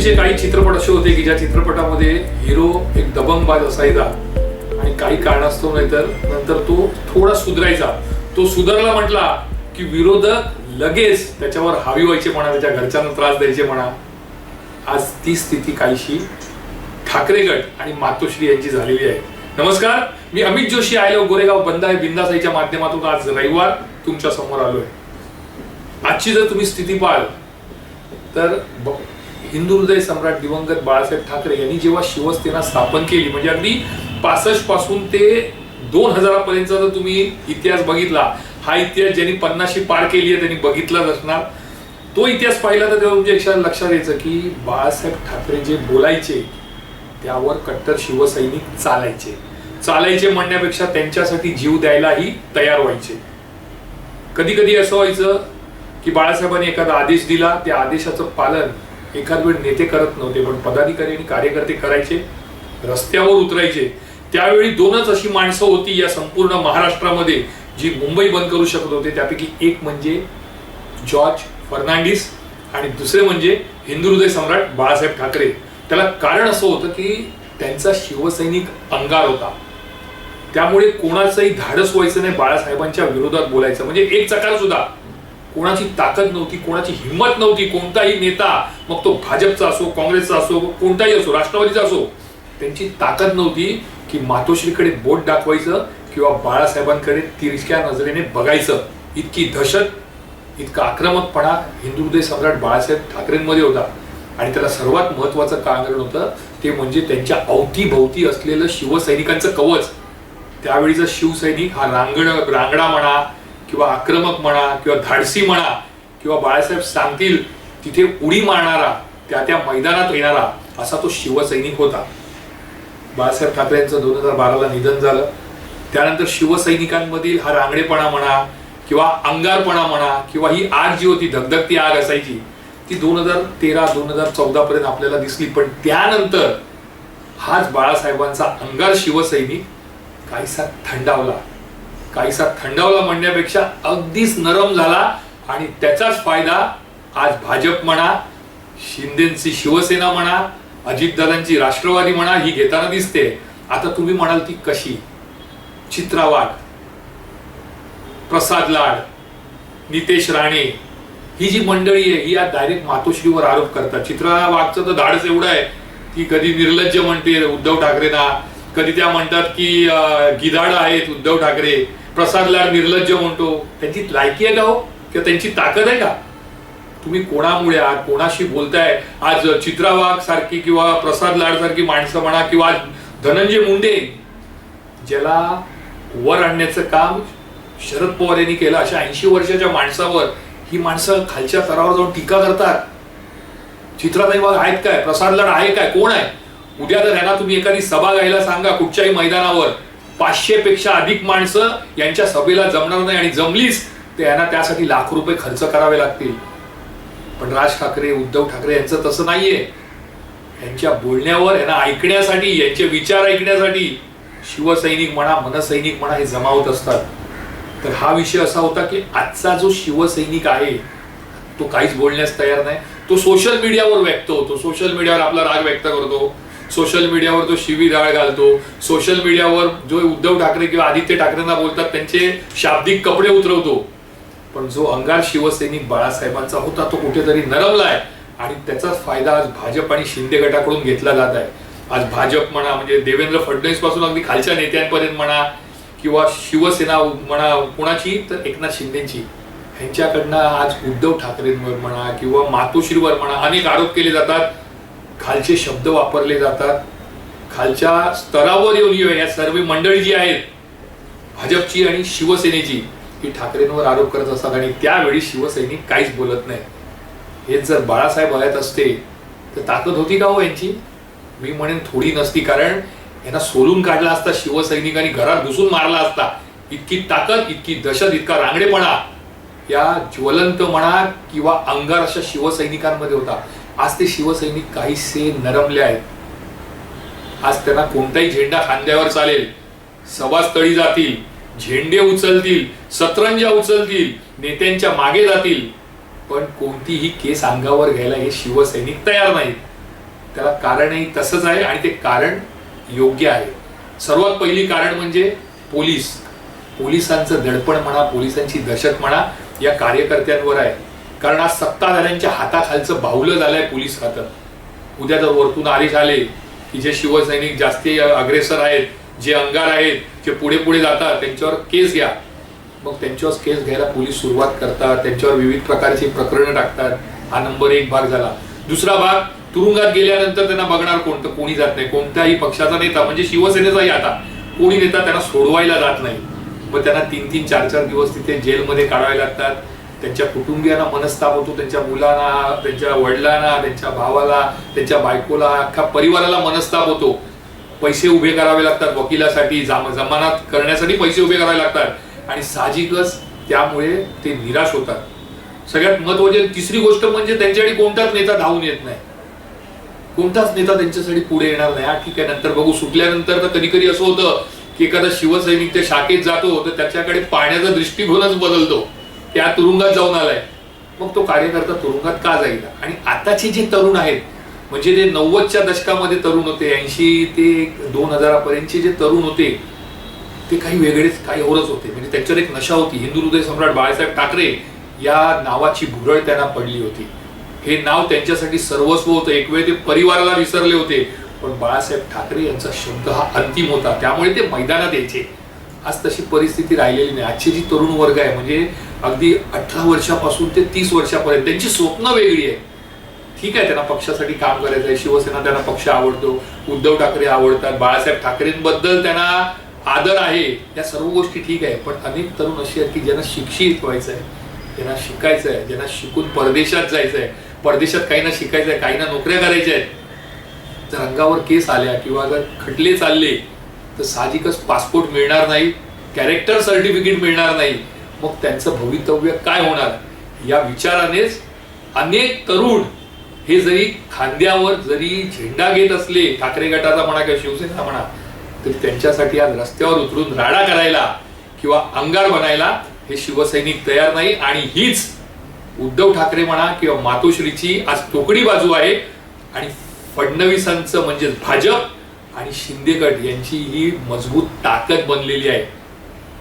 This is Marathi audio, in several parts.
पूर्वीचे काही चित्रपट असे होते की ज्या चित्रपटामध्ये हिरो एक दबंगबाज असायचा आणि काही कारणास्तव नाही तर नंतर तो थोडा सुधरायचा. तो सुधारला म्हटला की विरोधक लगेच त्याच्यावर हावी व्हायचे म्हणा त्याच्या घरच्यांना त्रास द्यायचे म्हणा. आज ती स्थिती काहीशी ठाकरे गट आणि मातोश्री यांची झालेली आहे. नमस्कार मी अमित जोशी आयलो गोरेगाव बंदाय बिंदासाईच्या माध्यमातून आज रविवार तुमच्यासमोर आलोय. आजची जर तुम्ही स्थिती पाहाल तर हिंदुहृदय हृदय सम्राट दिवंगत बाळासाहेब ठाकरे यांनी जेव्हा शिवसेना स्थापन केली म्हणजे अगदी पासष्टपासून ते दोन हजारापर्यंतचा जर तुम्ही इतिहास बघितला हा इतिहास ज्यांनी पन्नाशी पार केली आहे त्यांनी बघितलाच असणार. तो इतिहास पाहिला तर तेव्हा तुमच्या लक्षात लक्षात यायचं की बाळासाहेब ठाकरे जे बोलायचे त्यावर कट्टर शिवसैनिक चालायचे. चालायचे म्हणण्यापेक्षा त्यांच्यासाठी जीव द्यायलाही तयार व्हायचे. कधी कधी असं व्हायचं की बाळासाहेबांनी एखादा आदेश दिला त्या आदेशाचं पालन एखाद वेळ नेते करत नव्हते पण पदाधिकारी आणि कार्यकर्ते करायचे रस्त्यावर उतरायचे. त्यावेळी दोनच अशी माणसं होती या संपूर्ण महाराष्ट्रामध्ये जी मुंबई बंद करू शकत होते. त्यापैकी एक म्हणजे जॉर्ज फर्नांडिस आणि दुसरे म्हणजे हिंदू हृदय सम्राट बाळासाहेब ठाकरे. त्याला कारण असं होतं की त्यांचा शिवसैनिक अंगार होता. त्यामुळे कोणाचंही धाडस व्हायचं नाही बाळासाहेबांच्या विरोधात बोलायचं. म्हणजे एक चकार सुद्धा. कोणाची ताकद नव्हती कोणाची हिंमत नव्हती कोणताही नेता मग तो भाजपचा असो काँग्रेसचा असो कोणताही असो राष्ट्रवादीचा असो त्यांची ताकद नव्हती की मातोश्रीकडे बोट दाखवायचं किंवा बाळासाहेबांकडे तिरक्या नजरेने बघायचं. इतकी दहशत इतका आक्रमकपणा हिंदू हृदय सम्राट बाळासाहेब ठाकरेंमध्ये होता. आणि त्याला सर्वात महत्वाचं कारण होतं ते म्हणजे त्यांच्या अवतीभोवती असलेलं शिवसैनिकांचं कवच. त्यावेळीचा शिवसैनिक हा रांगड रांगडा म्हणा किंवा आक्रमक म्हणा किंवा धाडसी म्हणा किंवा बाळासाहेब सांगतील तिथे उडी मारणारा त्या त्या मैदानात येणारा असा तो शिवसैनिक होता. बाळासाहेब ठाकरे यांचं दोन हजार बाराला निधन झालं. त्यानंतर शिवसैनिकांमधील हा रांगडेपणा म्हणा किंवा अंगारपणा म्हणा किंवा ही आग जी होती धगधगती आग असायची ती दोन हजार तेरा दोन हजार चौदापर्यंत आपल्याला दिसली. पण त्यानंतर हाच बाळासाहेबांचा अंगार शिवसैनिक काहीसा थंडावला. काहीसा थंडावला म्हणण्यापेक्षा अगदीच नरम झाला आणि त्याचाच फायदा आज भाजप म्हणा शिंदेची शिवसेना म्हणा अजितदादांची राष्ट्रवादी म्हणा ही घेताना दिसते. आता तुम्ही म्हणाल ती कशी? चित्रावाट प्रसाद लाड नितेश राणे ही जी मंडळी आहे ही या डायरेक्ट मातोश्रीवर आरोप करतात. चित्रा वाघचं तर धाडस एवढं आहे की कधी निर्लज्ज म्हणते उद्धव ठाकरेंना. कधी त्या म्हणतात की गिधाड आहेत उद्धव ठाकरे. प्रसाद लाड निर्लज्ज म्हणतो. त्यांची लायकी आहे का हो? किंवा त्यांची ताकद आहे का? तुम्ही कोणामुळे आहात? कोणाशी बोलताय? आज चित्रा वाघ सारखी किंवा प्रसाद लाड सारखी माणसं म्हणा किंवा आज धनंजय मुंडे ज्याला वर आणण्याचं काम शरद पवार यांनी केलं अशा ऐंशी वर्षाच्या माणसावर ही माणसं खालच्या स्तरावर जाऊन टीका करतात. चित्राताई वाघ आहेत काय? प्रसाद लाड आहे काय? कोण आहे? उद्या जर ह्यांना तुम्ही एखादी सभा घ्यायला सांगा कुठच्याही मैदानावर. पाचशे पेक्षा अधिक माणसं यांच्या सभेला जमणार नाही आणि जमलीच तर यांना त्यासाठी लाख रुपये खर्च करावे लागतील. पण राज ठाकरे उद्धव ठाकरे यांचं तसं नाहीये. यांच्या बोलण्यावर यांना ऐकण्यासाठी यांचे विचार ऐकण्यासाठी शिवसैनिक म्हणा मनसैनिक म्हणा हे जमा होत असतात. तर हा विषय असा होता की आजचा जो शिवसैनिक आहे तो काहीच बोलण्यास तयार नाही. तो सोशल मीडियावर व्यक्त होतो. सोशल मीडियावर आपला राग व्यक्त करतो. सोशल मीडियावर तो शिवीगाळ घालतो सोशल मीडियावर जो उद्धव ठाकरे किंवा आदित्य ठाकरेंना बोलतात त्यांचे शाब्दिक कपडे उतरवतो. पण जो अंगार शिवसैनिक बाळासाहेबांचा होता तो कुठेतरी नरमलाय. आणि त्याचाच फायदा आज भाजप आणि शिंदे गटाकडून घेतला जात आहे. आज भाजप म्हणा म्हणजे देवेंद्र फडणवीसपासून अगदी खालच्या नेत्यांपर्यंत म्हणा किंवा शिवसेना म्हणा कुणाची तर एकनाथ शिंदेची. ह्यांच्याकडनं आज उद्धव ठाकरेंवर म्हणा किंवा मातोश्रीवर म्हणा अनेक आरोप केले जातात. खालचे शब्द वापरले जातात. खालच्या स्तरावर येऊन येऊ या सर्व मंडळी जी आहेत भाजपची आणि शिवसेनेची ही ठाकरेंवर आरोप करत असतात आणि त्यावेळी शिवसैनिक काहीच बोलत नाही हेच जर बाळासाहेब हयात असते तर ताकद होती का हो यांची? मी म्हणेन थोडी नसती कारण यांना सोलून काढला असता शिवसैनिकांनी घरात घुसून मारला असता इतकी ताकद इतकी दहशत इतका रांगडेपणा या ज्वलंत म्हणा किंवा अंगार अशा शिवसैनिकांमध्ये होता. आज ते शिवसैनिक काहीसे नरमले आहेत. आज त्यांना कोणताही झेंडा खांद्यावर चालेल. सभास्थळी जातील झेंडे उचलतील सतरंजा उचलतील नेत्यांच्या मागे जातील. पण कोणतीही केस अंगावर घ्यायला हे शिवसैनिक तयार नाहीत. त्याला कारणही तसंच आहे आणि ते कारण योग्य आहे. सर्वात पहिली कारण म्हणजे पोलीस. पोलिसांचं दडपण म्हणा पोलिसांची दहशत म्हणा या कार्यकर्त्यांवर आहे. कारण आज सत्ताधाऱ्यांच्या हाताखालचं बाहुलं झालंय पोलीस खातं. उद्या जर वरतून आदेश आले की जे शिवसैनिक जास्ती अग्रेसर आहेत जे अंगार आहेत जे पुढे पुढे जातात त्यांच्यावर केस घ्या. मग त्यांच्यावर केस घ्यायला पोलीस सुरुवात करतात त्यांच्यावर विविध प्रकारची प्रकरणं टाकतात. हा नंबर एक भाग झाला. दुसरा भाग तुरुंगात गेल्यानंतर त्यांना बघणार कोणतं कोणी जात नाही. कोणत्याही पक्षाचा नेता म्हणजे शिवसेनेचाही आता. कोणी नेता त्यांना सोडवायला जात नाही. मग त्यांना तीन तीन चार चार दिवस तिथे जेलमध्ये काढावे लागतात. त्यांच्या कुटुंबियांना मनस्ताप होतो त्यांच्या मुलांना त्यांच्या वडिलांना त्यांच्या भावाला त्यांच्या बायकोला अख्ख्या परिवाराला मनस्ताप होतो. पैसे उभे करावे लागतात वकिलासाठी जाम जमानात करण्यासाठी पैसे उभे करावे लागतात. आणि साहजिकच त्यामुळे ते निराश होतात. सगळ्यात महत्वाची तिसरी गोष्ट म्हणजे त्यांच्याकडे कोणताच नेता धावून येत नाही. कोणताच नेता त्यांच्यासाठी पुढे येणार नाही. हा ठीक आहे नंतर बघू. सुटल्यानंतर तर कधी कधी असं होतं की एखादा शिवसैनिक त्या शाखेत जातो तर त्याच्याकडे पाण्याचा दृष्टिकोनच बदलतो. त्या तुरुंगात जाऊन आलाय. मग तो कार्यकर्ता तुरुंगात का जाईल आणि आताचे जे तरुण आहेत म्हणजे जे नव्वदच्या दशकामध्ये तरुण होते ऐंशी ते दोन हजारापर्यंतचे जे तरुण होते ते काही वेगळेच काही औरच होते. म्हणजे त्यांच्यावर एक नशा होती. हिंदू हृदय सम्राट बाळासाहेब ठाकरे या नावाची भुरळ त्यांना पडली होती. हे नाव त्यांच्यासाठी सर्वस्व होतं. एक वेळ ते परिवाराला विसरले होते. पण बाळासाहेब ठाकरे यांचा शब्द हा अंतिम होता. त्यामुळे ते मैदानात यायचे. आज तशी परिस्थिती राहिलेली नाही. आजची जी तरुण वर्ग आहे म्हणजे अगदी अठरा वर्षापासून ते तीस वर्षापर्यंत. त्यांची स्वप्न वेगळी आहे. ठीक आहे त्यांना पक्षासाठी काम करायचं आहे. शिवसेना त्यांना पक्ष आवडतो. उद्धव ठाकरे आवडतात. बाळासाहेब ठाकरेंबद्दल त्यांना आदर आहे. या सर्व गोष्टी ठीक आहे. पण अनेक तरुण अशी आहेत की ज्यांना शिक्षित व्हायचं आहे ज्यांना शिकायचं आहे ज्यांना शिकून परदेशात जायचं आहे. परदेशात काही ना शिकायचं आहे काही ना नोकऱ्या करायच्या आहेत. जर अंगावर केस आल्या किंवा जर खटले चालले तर साहजिकच पासपोर्ट मिळणार नाही कॅरेक्टर सर्टिफिकेट मिळणार नाही. मग त्यांचं भवितव्य काय होणार? या विचारानेच अनेक तरुण हे जरी खांद्यावर जरी झेंडा घेत असले ठाकरे गटाचा म्हणा किंवा शिवसेना म्हणा तरी त्यांच्यासाठी आज रस्त्यावर उतरून राडा करायला किंवा अंगार बनायला हे शिवसैनिक तयार नाही आणि हीच उद्धव ठाकरे म्हणा किंवा मातोश्रीची आज तोकडी बाजू आहे. आणि फडणवीसांचं म्हणजेच भाजप आणि शिंदे गट यांची ही मजबूत ताकद बनलेली आहे.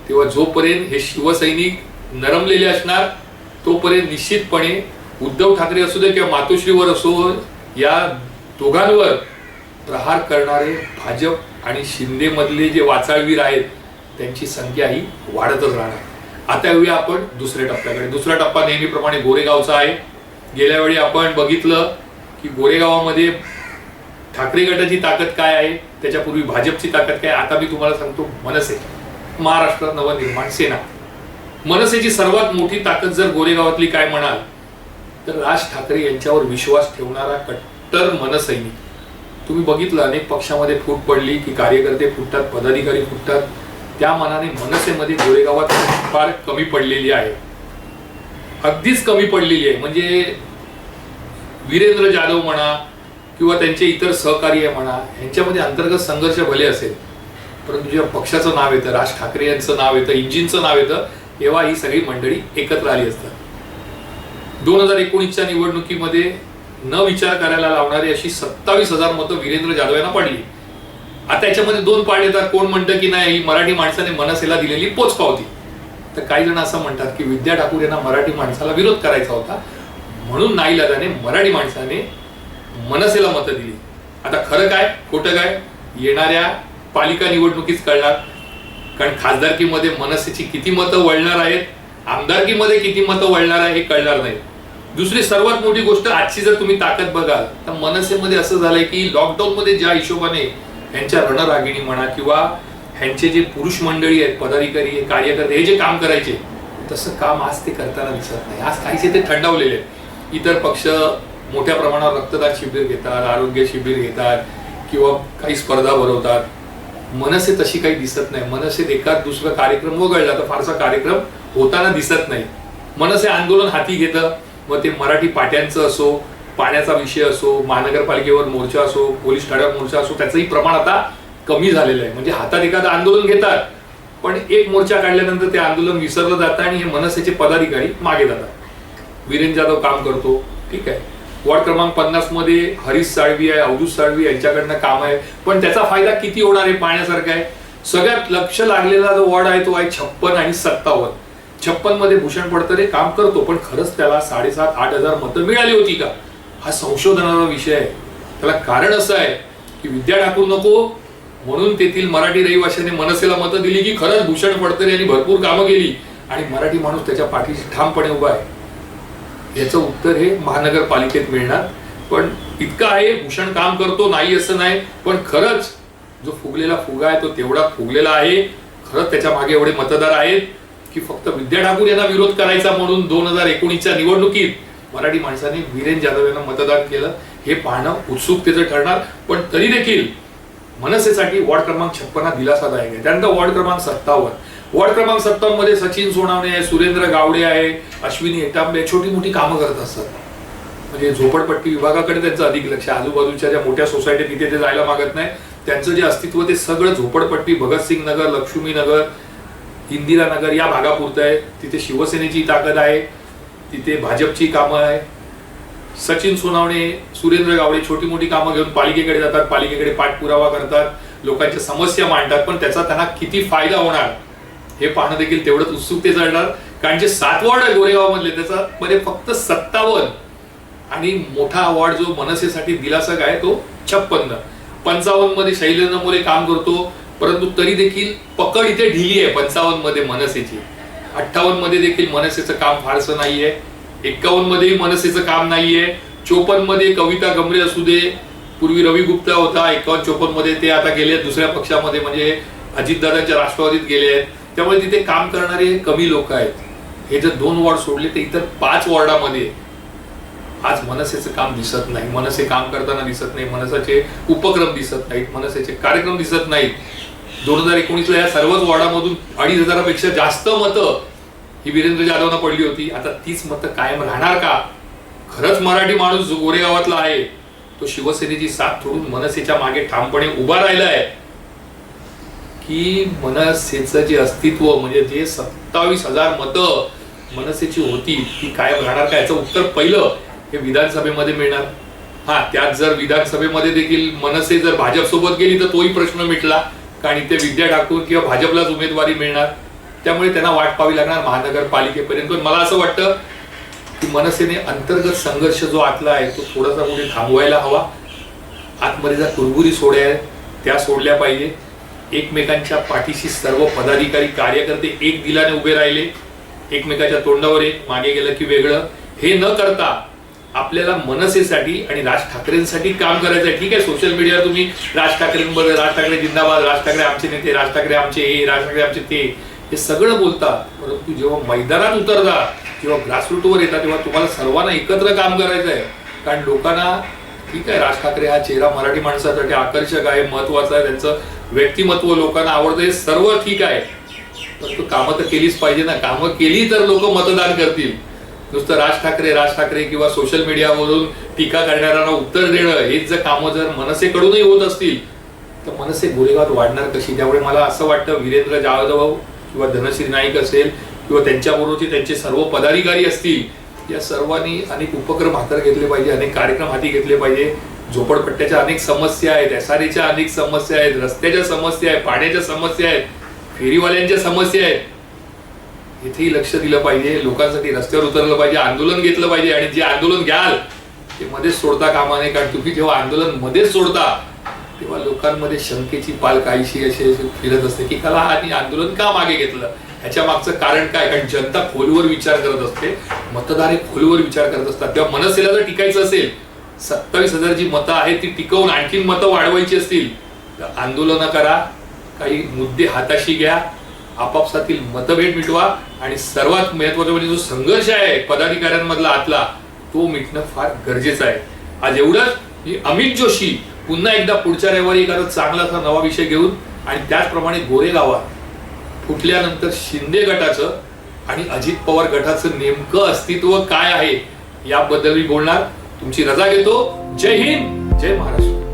तेव्हा जोपर्यंत हे शिवसैनिक नरमलेले असणार तोपर्यंत निश्चितपणे उद्धव ठाकरे असू दे किंवा मातोश्रीवर असो या दोघांवर प्रहार करणारे भाजप आणि शिंदेमधले जे वाचाळवीर आहेत त्यांची संख्या ही वाढतच राहणार. आता येऊया आपण दुसऱ्या टप्प्याकडे. दुसरा टप्पा नेहमीप्रमाणे गोरेगावचा आहे. गेल्या वेळी आपण बघितलं की गोरेगावामध्ये ठाकरे गटाची ताकद काय आहे त्याच्यापूर्वी भाजपची ताकद काय आता मी तुम्हाला सांगतो मनसे महाराष्ट्र नवनिर्माण सेना. मनसेची सर्वात मोठी ताकद जर गोरेगावातली काय म्हणाल तर राज ठाकरे यांच्यावर विश्वास ठेवणारा कट्टर मनसैनिक. तुम्ही बघितलं अनेक पक्षामध्ये फूट पडली की कार्यकर्ते फुटतात पदाधिकारी फुटतात. त्या मनाने मनसेमध्ये गोरेगावात फार कमी पडलेली आहे. अगदीच कमी पडलेली आहे. म्हणजे वीरेंद्र जाधव म्हणा किंवा त्यांचे इतर सहकारी म्हणा यांच्यामध्ये अंतर्गत संघर्ष भले असेल परंतु जेव्हा पक्षाचं नाव येतं राज ठाकरे यांचं नाव येतं इंजिनचं नाव येतं तेव्हा ही सगळी मंडळी एकत्र आली असतात. दोन हजार एकोणीसच्या निवडणुकीमध्ये न विचार करायला लावणारी अशी सत्तावीस हजार मतं वीरेंद्र जाधव यांना पडली. आता याच्यामध्ये दोन पार्ट तर कोण म्हणतं की नाही ही मराठी माणसाने मनसेला दिलेली पोच पावती. तर काही जण असं म्हणतात की विद्या ठाकूर यांना मराठी माणसाला विरोध करायचा होता. म्हणून नाईलाजाने मराठी माणसाने मनसेला मतं दिली. आता खरं काय खोटं काय? येणाऱ्या पालिका निवडणुकीच कळणार. कारण खासदारकीमध्ये मनसेची किती मतं वळणार आहेत आमदारकीमध्ये किती मतं वळणार आहे हे कळणार नाही. दुसरी सर्वात मोठी गोष्ट आजची जर तुम्ही ताकद बघाल तर मनसेमध्ये असं झालंय की लॉकडाऊन मध्ये ज्या हिशोबाने ह्यांच्या रणरागिणी म्हणा किंवा ह्यांचे जे पुरुष मंडळी आहेत पदाधिकारी आहेत, कार्यकर्ते हे जे काम करायचे तसं काम आज ते करताना दिसत नाही. आज काहीसे ते थंडावलेले आहेत. इतर पक्ष मोठ्या प्रमाणावर रक्तदान शिबिर घेतात आरोग्य शिबिर घेतात किंवा काही स्पर्धा भरवतात. मनसे तशी काही दिसत नाही. मनसेत एखाद दुसरा कार्यक्रम वगळला तर फारसा कार्यक्रम होताना दिसत नाही. मनसे आंदोलन हाती घेतं मग ते मराठी पाट्यांचं असो पाण्याचा विषय असो महानगरपालिकेवर मोर्चा असो पोलीस ठाण्यावर मोर्चा असो त्याचंही प्रमाण आता कमी झालेलं आहे. म्हणजे हातात एखादं आंदोलन घेतात पण एक मोर्चा काढल्यानंतर ते आंदोलन विसरलं जातं आणि हे मनसेचे पदाधिकारी मागे जातात. वीरेन जाधव काम करतो ठीक आहे. वॉर्ड क्रमांक पन्नासमध्ये हरीश साळवी आहे अवधूत साळवी यांच्याकडनं काम आहे. पण त्याचा फायदा किती होणार आहे पाहण्यासारखा आहे. सगळ्यात लक्ष लागलेला जो वॉर्ड आहे तो आहे छप्पन आणि सत्तावन्न. छप्पनमध्ये भूषण पडतरे काम करतो पण खरंच त्याला साडेसात आठ हजार मतं मिळाली होती का? हा संशोधनाचा विषय आहे. त्याला कारण असं आहे की विद्या ठाकूर नको म्हणून तेथील मराठी रहिवाशांनी मनसेला मतं दिली की खरंच भूषण पडतरे यांनी भरपूर कामं केली. आणि मराठी माणूस त्याच्या पाठीशी ठामपणे उभा आहे. याचं उत्तर हे महानगरपालिकेत मिळणार. पण इतकं आहे भूषण काम करतो नाही असं नाही पण खरंच जो फुगलेला फुगा आहे तो तेवढा फुगलेला आहे. खरंच त्याच्यामागे एवढे मतदार आहेत की फक्त विद्या ठाकूर यांना विरोध करायचा म्हणून दोन हजार एकोणीसच्या निवडणुकीत मराठी माणसाने वीरेन जाधव यांना मतदान केलं. हे पाहणं उत्सुकतेचं ठरणार. पण तरी देखील मनसेसाठी वॉर्ड क्रमांक छप्पन हा दिलासादायक आहे. त्यानंतर वॉर्ड क्रमांक सत्तावन्न. वॉर्ड क्रमांक सत्तावन्नमध्ये सचिन सोनावणे आहे सुरेंद्र गावडे आहे अश्विनी एटांबे छोटी मोठी कामं करत असतात म्हणजे झोपडपट्टी विभागाकडे त्यांचं अधिक लक्ष आजूबाजूच्या ज्या मोठ्या सोसायटी तिथे ते जायला मागत नाही. त्यांचं जे अस्तित्व ते सगळं झोपडपट्टी भगतसिंग नगर लक्ष्मी नगर इंदिरा नगर या भागापुरतं आहे. तिथे शिवसेनेची ताकद आहे. तिथे भाजपची कामं आहे. सचिन सोनावणे सुरेंद्र गावडे छोटी मोठी कामं घेऊन पालिकेकडे जातात पालिकेकडे पाठपुरावा करतात. लोकांच्या समस्या मांडतात पण त्याचा त्यांना किती फायदा होणार? हे पाहणं देखील तेवढंच उत्सुकते जाणार कारण जे सात वॉर्ड आहे गोरेगाव मधले त्याचा मध्ये फक्त सत्तावन्न आणि मोठा अवॉर्ड जो मनसेसाठी दिलासा आहे तो छप्पन्न. पंचावन्नमध्ये शैलेंद्र मोरे काम करतो परंतु तरी देखील पकड इथे ढिली आहे पंचावन्नमध्ये मनसेची. अठ्ठावन्नमध्ये देखील मनसेचं काम फारसं नाहीये. एक्कावन्न मध्येही मनसेचं काम नाहीये. चोपन्नमध्ये कविता गमरे असू दे पूर्वी रवी गुप्ता होता एकावन्न चोपन्नमध्ये ते आता गेले दुसऱ्या पक्षामध्ये म्हणजे अजितदादांच्या राष्ट्रवादीत गेले आहेत. त्यामुळे तिथे काम करणारे कमी लोक आहेत. हे जर दोन वॉर्ड सोडले तर इतर पाच वॉर्डामध्ये आज मनसेचं काम दिसत नाही. मनसे काम करताना दिसत नाही. मनसाचे उपक्रम दिसत नाहीत. मनसेचे कार्यक्रम दिसत नाहीत. दोन हजार एकोणीसला या सर्वच वॉर्डामधून अडीच हजारापेक्षा जास्त मतं ही वीरेंद्र जाधवना पडली होती. आता तीच मतं कायम राहणार का? खरंच मराठी माणूस जो गोरेगावातला आहे. तो शिवसेनेची साथ सोडून मनसेच्या मागे ठामपणे उभा राहिला आहे की मनसेचं जे अस्तित्व म्हणजे जे सत्तावीस हजार मतं मनसेची होती ती कायम राहणार का? याचं उत्तर पहिलं हे विधानसभेमध्ये मिळणार. हा त्यात जर विधानसभेमध्ये देखील मनसे जर भाजप सोबत गेली तर तोही प्रश्न मिटला. कारण इथे विद्या ठाकूर किंवा भाजपलाच उमेदवारी मिळणार. त्यामुळे त्यांना वाट पाहावी लागणार महानगरपालिकेपर्यंत. पण मला असं वाटतं की मनसेने अंतर्गत संघर्ष जो आतला आहे तो थोडासा कुठे थांबवायला हवा. आतमध्ये ज्या कुरबुरी सोड्या आहेत त्या सोडल्या पाहिजे. एकमेकांच्या पाठीशी सर्व पदाधिकारी कार्यकर्ते एक दिलाने उभे राहिले. एकमेकाच्या तोंडावर एक मागे गेलं की वेगळं. हे न करता आपल्याला मनसेसाठी आणि राज ठाकरेंसाठी काम करायचं आहे. ठीक आहे सोशल मीडियावर तुम्ही राज ठाकरेंबद्दल राज ठाकरे जिंदाबाद राज ठाकरे आमचे नेते राज ठाकरे आमचे हे राज ठाकरे आमचे ते. हे सगळं बोलता परंतु जेव्हा मैदानात उतरता किंवा ग्रासरूटवर येतात तेव्हा तुम्हाला सर्वांना एकत्र काम करायचं आहे. कारण लोकांना ठीक आहे राज ठाकरे हा चेहरा मराठी माणसासाठी आकर्षक आहे महत्त्वाचा आहे त्यांचं व्यक्तिमत्व लोकांना आवडतं हे सर्व ठीक आहे. परंतु कामं तर केलीच पाहिजे ना. कामं केली तर लोक मतदान करतील. नुसतं राज ठाकरे राज ठाकरे किंवा सोशल मीडियावरून टीका करणाऱ्यांना उत्तर देणं हेच जर कामं जर मनसेकडूनही होत असतील तर मनसे गोरेगावात वाढणार कशी? त्यामुळे मला असं वाटतं वीरेंद्र जाधव किंवा धनश्री नाईक असेल किंवा त्यांच्याबरोबरचे त्यांचे सर्व पदाधिकारी असतील या सर्वांनी अनेक उपक्रम हातात घेतले पाहिजे अनेक कार्यक्रम हाती घेतले पाहिजे. झोपडपट्ट्याच्या अनेक समस्या आहेत एसआरएच्या अनेक समस्या आहेत रस्त्याच्या समस्या आहेत पाण्याच्या समस्या आहेत फेरीवाल्यांच्या समस्या आहेत. इथेही लक्ष दिलं पाहिजे लोकांसाठी रस्त्यावर उतरलं पाहिजे आंदोलन घेतलं पाहिजे आणि जे आंदोलन घ्याल ते मध्येच सोडता कामा नये. कारण तुम्ही जेव्हा आंदोलन मध्येच सोडता तेव्हा लोकांमध्ये शंकेची पाल काहीशी अशी फिरत असते की कला आणि आंदोलन का मागे घेतलं? ह्याच्या मागचं कारण काय? कारण जनता खोलवर विचार करत असते मतदार हे खोलवर विचार करत असतात. तेव्हा मनसेला जर टिकायचं असेल सत्तावीस हजार जी मतं आहेत ती टिकवून आणखीन मतं वाढवायची असतील तर आंदोलनं करा. काही मुद्दे हाताशी घ्या. आपापसातील मतभेद मिटवा. आणि सर्वात महत्वाचं म्हणजे जो संघर्ष आहे पदाधिकाऱ्यांमधला आतला तो मिटणं फार गरजेचं आहे. आज एवढंच. की अमित जोशी पुन्हा एकदा पुढच्या रविवारी एखादा चांगला असा नवा विषय घेऊन आणि त्याचप्रमाणे गोरेगावात फुटल्यानंतर शिंदे गटाचं आणि अजित पवार गटाचं नेमकं अस्तित्व काय आहे याबद्दल मी बोलणार. तुमची रजा घेतो. जय हिंद. जय महाराष्ट्र.